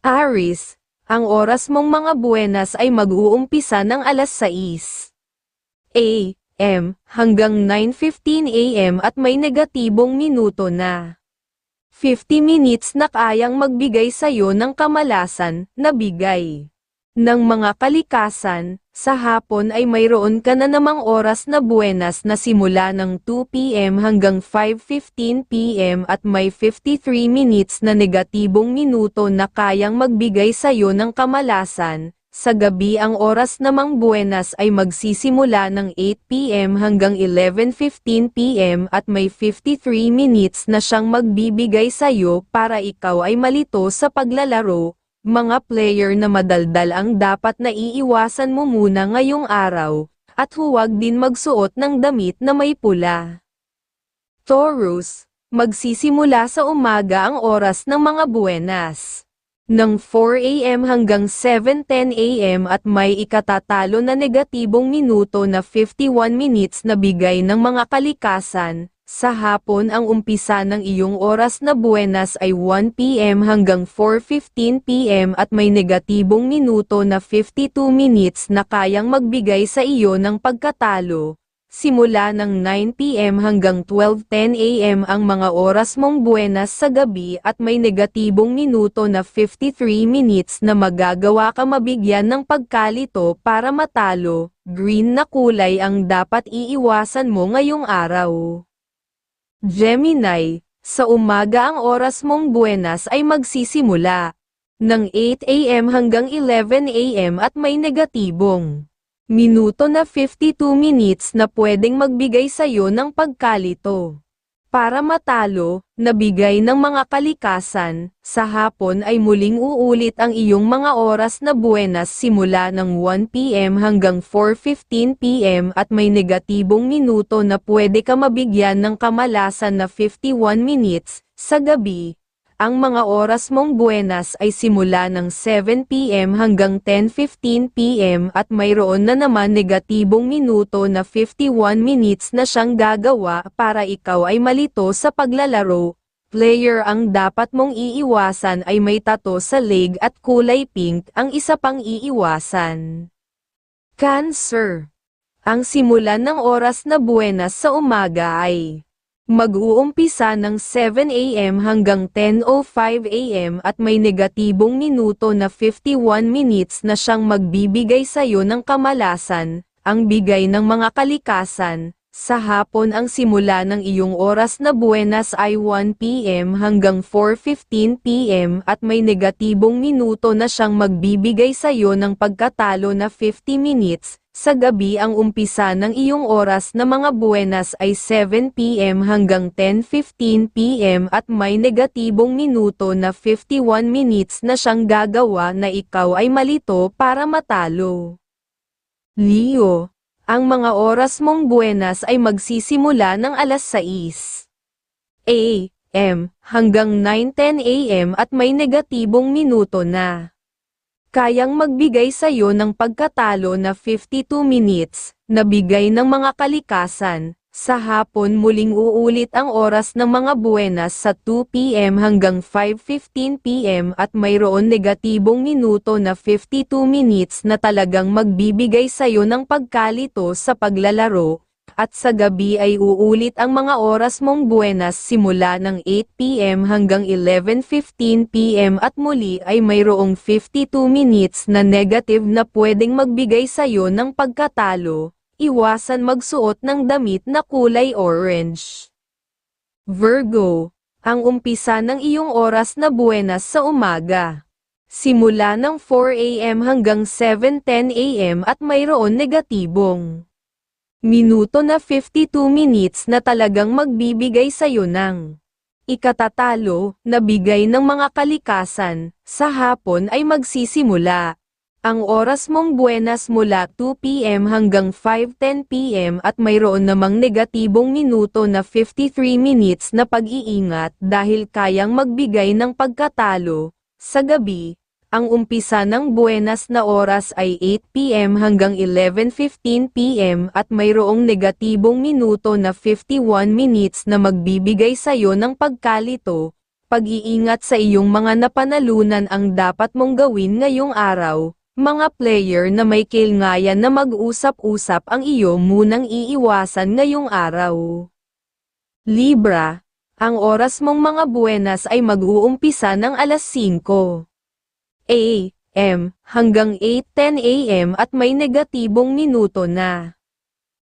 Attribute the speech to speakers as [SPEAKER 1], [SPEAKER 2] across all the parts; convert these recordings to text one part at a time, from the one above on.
[SPEAKER 1] Aris, ang oras mong mga buenas ay mag-uumpisa ng alas 6 a.m. hanggang 9.15 a.m. at may negatibong minuto na 50 minutes na kayang magbigay sa'yo ng kamalasan na bigay ng mga kalikasan, sa hapon ay mayroon ka na namang oras na buenas na simula ng 2pm hanggang 5.15pm at may 53 minutes na negatibong minuto na kayang magbigay sa'yo ng kamalasan. Sa gabi ang oras namang buenas ay magsisimula ng 8pm hanggang 11.15pm at may 53 minutes na siyang magbibigay sa'yo para ikaw ay malito sa paglalaro, mga player na madaldal ang dapat na iiwasan mo muna ngayong araw, at huwag din magsuot ng damit na may pula. Taurus, magsisimula sa umaga ang oras ng mga buenas. Ng 4 a.m. hanggang 7.10 a.m. at may ikatatalo na negatibong minuto na 51 minutes na bigay ng mga kalikasan, sa hapon ang umpisa ng iyong oras na buenas ay 1 p.m. hanggang 4.15 p.m. at may negatibong minuto na 52 minutes na kayang magbigay sa iyo ng pagkatalo. Simula ng 9 p.m. hanggang 12.10 a.m. ang mga oras mong buenas sa gabi at may negatibong minuto na 53 minutes na magagawa ka mabigyan ng pagkalito para matalo. Green na kulay ang dapat iiwasan mo ngayong araw. Gemini, sa umaga ang oras mong buenas ay magsisimula ng 8 a.m. hanggang 11 a.m. at may negatibong minuto na 52 minutes na pwedeng magbigay sa'yo ng pagkalito. Para matalo, nabigay ng mga kalikasan, sa hapon ay muling uulit ang iyong mga oras na buenas simula ng 1pm hanggang 4.15pm at may negatibong minuto na pwede ka mabigyan ng kamalasan na 51 minutes, sa gabi, ang mga oras mong buenas ay simula ng 7pm hanggang 10.15pm at mayroon na naman negatibong minuto na 51 minutes na siyang gagawa para ikaw ay malito sa paglalaro. Player ang dapat mong iiwasan ay may tato sa leg at kulay pink ang isa pang iiwasan. Cancer Ang simulan ng oras na buenas sa umaga ay Mag-uumpisa ng 7 a.m. hanggang 10.05 a.m. at may negatibong minuto na 51 minutes na siyang magbibigay sa'yo ng kamalasan, ang bigay ng mga kalikasan. Sa hapon ang simula ng iyong oras na buenas ay 1 p.m. hanggang 4.15 p.m. at may negatibong minuto na siyang magbibigay sa'yo ng pagkatalo na 50 minutes, sa gabi ang umpisa ng iyong oras na mga buenas ay 7pm hanggang 10.15pm at may negatibong minuto na 51 minutes na siyang gagawa na ikaw ay malito para matalo. Leo, ang mga oras mong buenas ay magsisimula ng alas 6 a.m. hanggang 9.10 a.m. at may negatibong minuto na kayang magbigay sa'yo ng pagkatalo na 52 minutes, na bigay ng mga kalikasan. Sa hapon muling uulit ang oras ng mga buenas sa 2pm hanggang 5.15pm at mayroon negatibong minuto na 52 minutes na talagang magbibigay sa'yo ng pagkalito sa paglalaro, at sa gabi ay uulit ang mga oras mong buenas simula ng 8pm hanggang 11.15pm at muli ay mayroong 52 minutes na negative na pwedeng magbigay sa'yo ng pagkatalo, iwasan magsuot ng damit na kulay orange. Virgo, ang umpisa ng iyong oras na buenas sa umaga. Simula ng 4am hanggang 7.10 am at mayroon negatibong minuto na 52 minutes na talagang magbibigay sa'yo ng ikatatalo na bigay ng mga kalikasan, sa hapon ay magsisimula. Ang oras mong buenas mula 2pm hanggang 5.10pm at mayroon namang negatibong minuto na 53 minutes na pag-iingat dahil kayang magbigay ng pagkatalo. Sa gabi, ang umpisa ng buenas na oras ay 8pm hanggang 11.15pm at mayroong negatibong minuto na 51 minutes na magbibigay sa'yo ng pagkalito. pag-iingat sa iyong mga napanalunan ang dapat mong gawin ngayong araw, mga player na may kilngayan na mag-usap-usap ang iyo munang iiwasan ngayong araw. Libra, ang oras mong mga buenas ay mag-uumpisa ng alas 5 a.m. hanggang 8.10 a.m. at may negatibong minuto na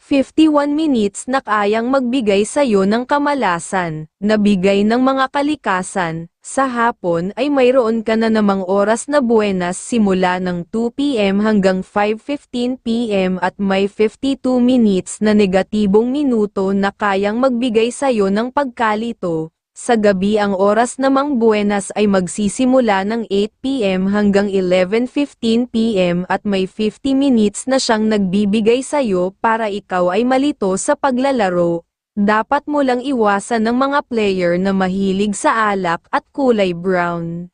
[SPEAKER 1] 51 minutes na kayang magbigay sa iyo ng kamalasan, nabigay ng mga kalikasan, sa hapon ay mayroon ka na namang oras na buenas simula ng 2pm hanggang 5.15pm at may 52 minutes na negatibong minuto na kayang magbigay sa iyo ng pagkalito, sa gabi ang oras namang buenas ay magsisimula ng 8pm hanggang 11.15pm at may 50 minutes na siyang nagbibigay sa'yo para ikaw ay malito sa paglalaro. Dapat mo lang iwasan ng mga player na mahilig sa alak at kulay brown.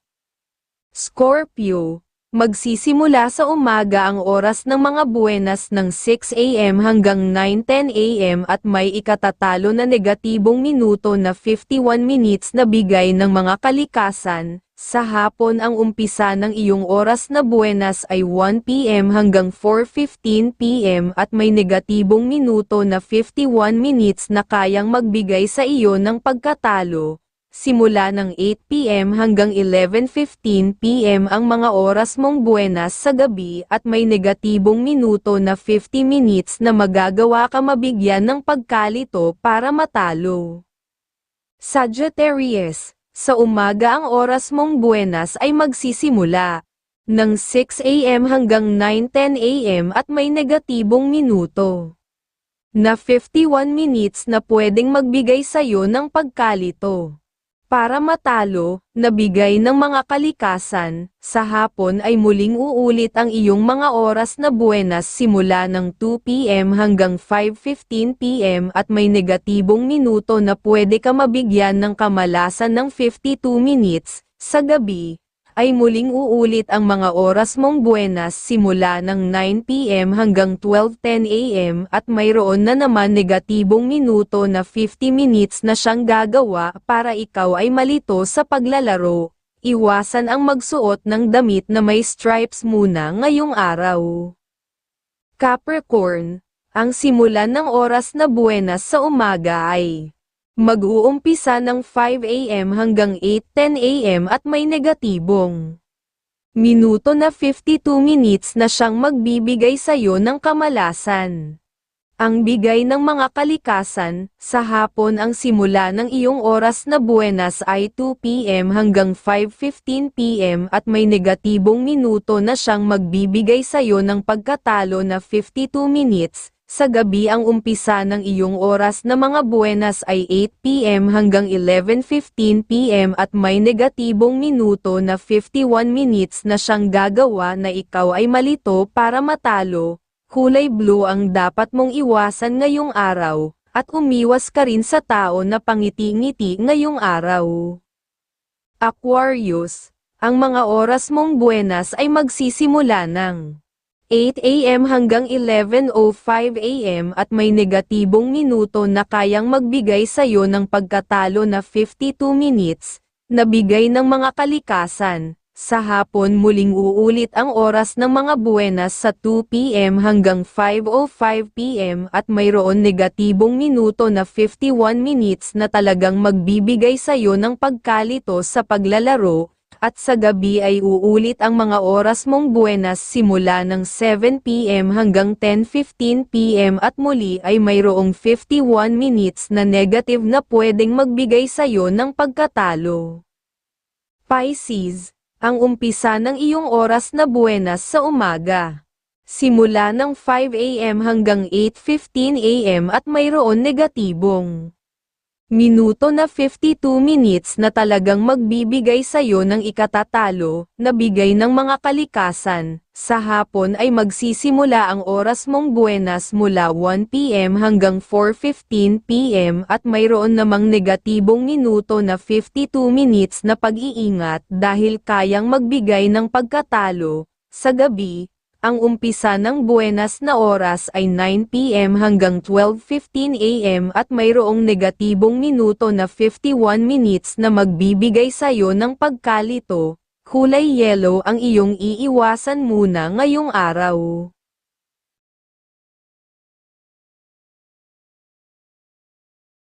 [SPEAKER 1] Scorpio Magsisimula sa umaga ang oras ng mga buenas ng 6am hanggang 9.10am at may ikatatalo na negatibong minuto na 51 minutes na bigay ng mga kalikasan. Sa hapon ang umpisa ng iyong oras na buenas ay 1pm hanggang 4.15pm at may negatibong minuto na 51 minutes na kayang magbigay sa iyo ng pagkatalo simula ng 8pm hanggang 11.15pm ang mga oras mong buenas sa gabi at may negatibong minuto na 50 minutes na magagawa ka mabigyan ng pagkalito para matalo. Sagittarius, sa umaga ang oras mong buenas ay magsisimula ng 6am hanggang 9.10am at may negatibong minuto na 51 minutes na pwedeng magbigay sa'yo ng pagkalito. Para matalo, nabigay ng mga kalikasan, sa hapon ay muling uulit ang iyong mga oras na buenas simula ng 2pm hanggang 5.15pm at may negatibong minuto na pwede ka mabigyan ng kamalasan ng 52 minutes, sa gabi, ay muling uulit ang mga oras mong buenas simula ng 9pm hanggang 12.10am at mayroon na naman negatibong minuto na 50 minutes na siyang gagawa para ikaw ay malito sa paglalaro. Iwasan ang magsuot ng damit na may stripes muna ngayong araw. Capricorn, ang simulan ng oras na buenas sa umaga ay Mag-uumpisa ng 5am hanggang 8.10am at may negatibong minuto na 52 minutes na siyang magbibigay sa'yo ng kamalasan. Ang bigay ng mga kalikasan, sa hapon ang simula ng iyong oras na buenas ay 2pm hanggang 5.15pm at may negatibong minuto na siyang magbibigay sa'yo ng pagkatalo na 52 minutes, sa gabi ang umpisa ng iyong oras na mga buenas ay 8pm hanggang 11.15pm at may negatibong minuto na 51 minutes na siyang gagawa na ikaw ay malito para matalo. Kulay blue ang dapat mong iwasan ngayong araw, at umiwas ka rin sa tao na pangiti-ngiti ngayong araw. Aquarius, ang mga oras mong buenas ay magsisimula ng 8 a.m. hanggang 11.05 a.m. at may negatibong minuto na kayang magbigay sa iyo ng pagkatalo na 52 minutes, na bigay ng mga kalikasan. Sa hapon muling uulit ang oras ng mga buenas sa 2 p.m. hanggang 5.05 p.m. at mayroon negatibong minuto na 51 minutes na talagang magbibigay sa iyo ng pagkalito sa paglalaro, at sa gabi ay uulit ang mga oras mong buenas simula ng 7pm hanggang 10.15pm at muli ay mayroong 51 minutes na negative na pwedeng magbigay sa'yo ng pagkatalo. Pisces, ang umpisa ng iyong oras na buenas sa umaga. Simula ng 5am hanggang 8.15am at mayroon negatibong Minuto na 52 minutes na talagang magbibigay sa'yo ng ikatatalo, na bigay ng mga kalikasan. Sa hapon ay magsisimula ang oras mong buenas mula 1pm hanggang 4.15pm at mayroon namang negatibong minuto na 52 minutes na pag-iingat dahil kayang magbigay ng pagkatalo. Sa gabi, Ang umpisa ng buenas na oras ay 9pm hanggang 12.15am at mayroong negatibong minuto na 51 minutes na magbibigay sayo ng pagkalito. Kulay yellow ang iyong iiwasan muna ngayong araw.